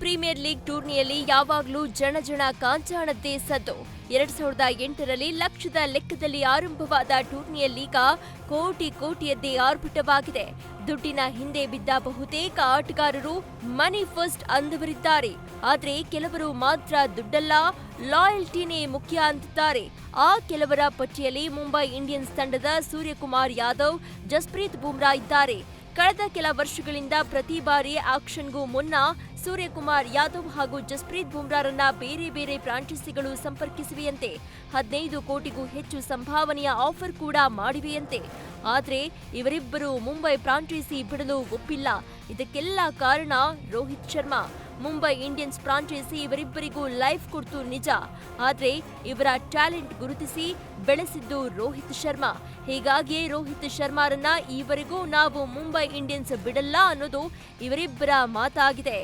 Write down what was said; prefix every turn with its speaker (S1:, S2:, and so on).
S1: Premier league ಟೂರ್ನಿಯಲ್ಲಿ ಯಾವಾಗಲೂ ಜನಜನ ಕಾಂಚಾಣದ್ದೇ ಸದ್ದು. ಎರಡ್ ಸಾವಿರದ ಎಂಟರಲ್ಲಿ ಲಕ್ಷದ ಲೆಕ್ಕದಲ್ಲಿ ಆರಂಭವಾದ ಟೂರ್ನಿಯಲ್ಲೀಗ ಕೋಟಿ ಕೋಟಿಯದ್ದೇ ಆರ್ಭಟವಾಗಿದೆ. ದುಡ್ಡಿನ ಹಿಂದೆ ಬಿದ್ದ ಬಹುತೇಕ ಆಟಗಾರರು ಮನಿ ಫಸ್ಟ್ ಅಂದವರಿದ್ದಾರೆ. ಆದರೆ ಕೆಲವರು ಮಾತ್ರ ದುಡ್ಡಲ್ಲ, ಲಾಯಲ್ಟಿನೇ ಮುಖ್ಯ ಅಂತಿದ್ದಾರೆ. ಆ ಕೆಲವರ ಪಟ್ಟಿಯಲ್ಲಿ ಮುಂಬೈ ಇಂಡಿಯನ್ಸ್ ತಂಡದ ಸೂರ್ಯಕುಮಾರ್ ಯಾದವ್, ಜಸ್ಪ್ರೀತ್ ಬುಮ್ರಾ ಇದ್ದಾರೆ. ಕಳೆದ ಕೆಲ ವರ್ಷಗಳಿಂದ ಪ್ರತಿ ಬಾರಿ ಆಕ್ಷನ್ಗೂ ಮುನ್ನ ಸೂರ್ಯಕುಮಾರ್ ಯಾದವ್ ಹಾಗೂ ಜಸ್ಪ್ರೀತ್ ಬುಮ್ರಾರನ್ನ ಬೇರೆ ಬೇರೆ ಫ್ರಾಂಚೈಸಿಗಳು ಸಂಪರ್ಕಿಸಿವೆಯಂತೆ. ಹದಿನೈದು ಕೋಟಿಗೂ ಹೆಚ್ಚು ಸಂಭಾವನೆಯ ಆಫರ್ ಕೂಡ ಮಾಡಿವೆಯಂತೆ. ಆದರೆ ಇವರಿಬ್ಬರು ಮುಂಬೈ ಫ್ರಾಂಚೈಸಿ ಬಿಡಲು ಒಪ್ಪಿಲ್ಲ. ಇದಕ್ಕೆಲ್ಲ ಕಾರಣ ರೋಹಿತ್ ಶರ್ಮಾ. ಮುಂಬೈ ಇಂಡಿಯನ್ಸ್ ಫ್ರಾಂಚೈಸಿ ಇವರಿಬ್ಬರಿಗೂ ಲೈಫ್ ಕೊಡ್ತು ನಿಜ. ಆದರೆ ಇವರ ಟ್ಯಾಲೆಂಟ್ ಗುರುತಿಸಿ ಬೆಳೆಸಿದ್ದು ರೋಹಿತ್ ಶರ್ಮಾ. ಹೀಗಾಗಿಯೇ ರೋಹಿತ್ ಶರ್ಮಾರನ್ನ ಈವರೆಗೂ ನಾವು ಮುಂಬೈ ಇಂಡಿಯನ್ಸ್ ಬಿಡಲ್ಲ ಅನ್ನೋದು ಇವರಿಬ್ಬರ ಮಾತಾಗಿದೆ.